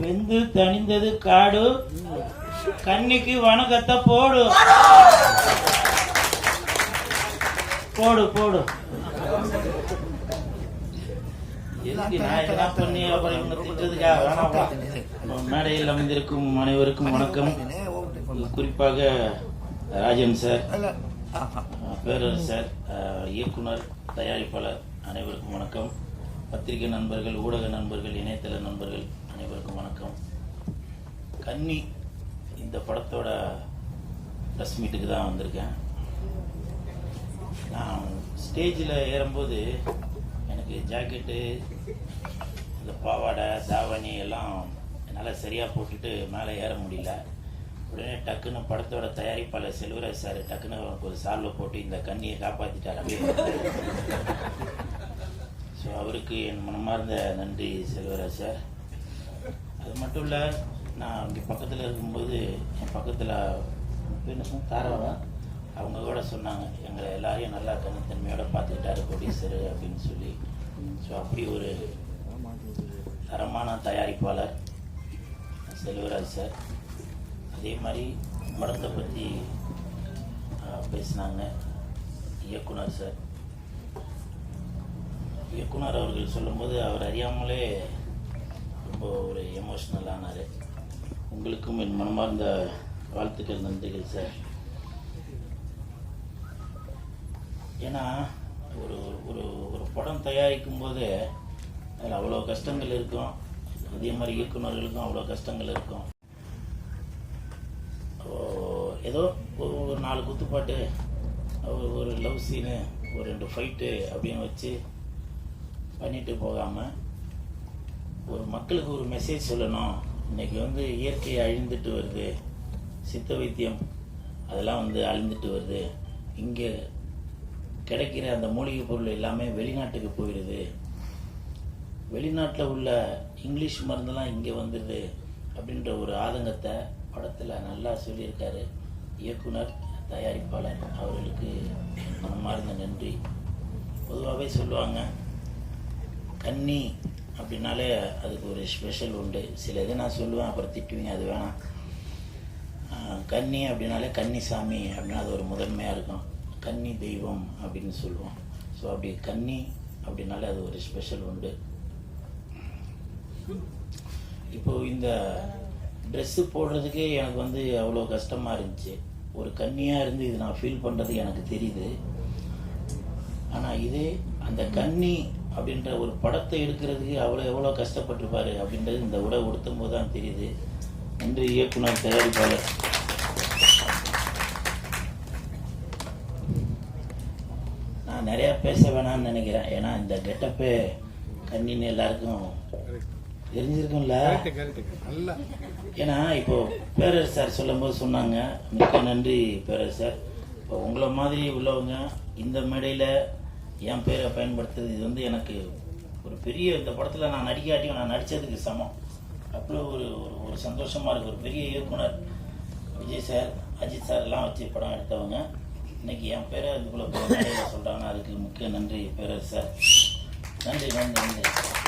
வெந்து தணிந்தது காடு. கன்னிக்கு வணக்கத்தை போடு. போடு போடு. நான் என்ன பண்ணி அப்புறம் மேடையில் அமைந்திருக்கும் அனைவருக்கும் வணக்கம். குறிப்பாக ராஜன் சார் பேரரசர் சார் இயக்குனர் தயாரிப்பாளர் அனைவருக்கும் வணக்கம். பத்திரிகை நண்பர்கள் ஊடக நண்பர்கள் இணையதள நண்பர்கள் அனைவருக்கும் வணக்கம். கன்னி இந்த படத்தோட ப்ரெஸ் மீட்டுக்கு தான் வந்திருக்கேன். நான் ஸ்டேஜில் ஏறும்போது எனக்கு ஜாக்கெட்டு இந்த பாவாடை தாவணி எல்லாம் என்னால் சரியாக போட்டுட்டு மேலே ஏற முடியல. உடனே டக்குன்னு படத்தோட தயாரிப்பாளர் செல்வராஜ் சார் டக்குன்னு ஒரு சால்வை போட்டு இந்த கண்ணியை காப்பாற்றிட்டார் அப்படியே ஸோ அவருக்கு என் மனமார்ந்த நன்றி செல்வராஜ் சார். அது மட்டும் இல்லை நான் இங்கே பக்கத்தில் இருக்கும்போது என் பக்கத்தில் என்ன தாராவா அவங்க கூட சொன்னாங்க எங்களை எல்லாரையும் நல்லா கண்ணுத்தன்மையோடு பார்த்துக்கிட்டாரு ப்ரொடியூசரு அப்படின்னு சொல்லி. ஸோ அப்படி ஒரு தரமான தயாரிப்பாளர் செல்வராஜ் சார். அதே மாதிரி படத்தை பற்றி பேசினாங்க இயக்குனர் சார். இயக்குனர் அவர்கள் சொல்லும்போது அவர் அறியாமலே ரொம்ப ஒரு எமோஷ்னல் ஆனார். உங்களுக்கும் என் மனமார்ந்த வாழ்த்துக்கள் நன்றிகள் சார் ஏன்னா ஒரு ஒரு ஒரு படம் தயாரிக்கும் போது அதில் அவ்வளோ கஷ்டங்கள் இருக்கும். அதே மாதிரி இயக்குனர்களுக்கும் அவ்வளோ கஷ்டங்கள் இருக்கும். ஏதோ ஒரு ஒரு நாலு குத்துப்பாட்டு ஒரு ஒரு லவ் சீனு ஒரு ரெண்டு ஃபைட்டு அப்படின்னு வச்சு பண்ணிட்டு போகாமல் ஒரு மக்களுக்கு ஒரு மெசேஜ் சொல்லணும். இன்னைக்கு வந்து இயற்கையை அழிந்துட்டு வருது. சித்த வைத்தியம் அதெல்லாம் வந்து அழிந்துட்டு வருது. இங்கே கிடைக்கிற அந்த மூலிகை பொருள் எல்லாமே வெளிநாட்டுக்கு போயிடுது. வெளிநாட்டில் உள்ள இங்கிலீஷ் மருந்தெல்லாம் இங்கே வந்துடுது அப்படின்ற ஒரு ஆதங்கத்தை படத்தில் நல்லா சொல்லியிருக்காரு இயக்குனர் தயாரிப்பாளர். அவர்களுக்கு மனமார்ந்த நன்றி. பொதுவாகவே சொல்லுவாங்க கன்னி அப்படின்னாலே அதுக்கு ஒரு ஸ்பெஷல் உண்டு. சில இது நான் சொல்லுவேன் அப்புறம் திட்டுவீங்க அது வேணாம். கன்னி அப்படின்னாலே கன்னிசாமி அப்படின்னா அது ஒரு முதன்மையாக இருக்கும். கன்னி தெய்வம் அப்படின்னு சொல்லுவோம். ஸோ அப்படி கன்னி அப்படின்னாலே அது ஒரு ஸ்பெஷல் உண்டு. இப்போ இந்த ட்ரெஸ்ஸு போடுறதுக்கே எனக்கு வந்து அவ்வளோ கஷ்டமாக இருந்துச்சு. ஒரு கன்னியாக இருந்து இது நான் ஃபீல் பண்ணுறது எனக்கு தெரியுது. ஆனால் இதே அந்த கன்னி அப்படின்ற ஒரு படத்தை எடுக்கிறதுக்கு அவ்வளோ எவ்வளோ கஷ்டப்பட்டிருப்பாரு அப்படின்றது இந்த உடை உடுத்தும் போது தான் தெரியுது. நன்றி இயக்குனர் தயாரிப்பாளர். நான் நிறையா பேச வேணாம்னு நினைக்கிறேன். ஏன்னா இந்த கெட்டப்பே கண்ணின்னு எல்லாருக்கும் தெரிஞ்சிருக்கும்ல? ஏன்னா இப்போ பேரர் சார் சொல்லும்போது சொன்னாங்க மிக்க நன்றி பேரர் சார். இப்போ உங்களை மாதிரி உள்ளவங்க இந்த மேடையில் என் பேரை பயன்படுத்துறது. இது வந்து எனக்கு ஒரு பெரிய இந்த படத்தில் நான் நடிக்காட்டியும் நான் நடித்ததுக்கு சமம். அவ்வளோ ஒரு ஒரு ஒரு சந்தோஷமாக இருக்குது ஒரு பெரிய இயக்குனர் விஜய் சார் அஜித் சார் எல்லாம் வச்சு படம் எடுத்தவங்க. இன்னைக்கு என் பேரை இதுக்குள்ளே சொல்கிறாங்கன்னா அதுக்கு முக்கிய நன்றி பேரர் சார் நன்றி நன்றி நன்றி.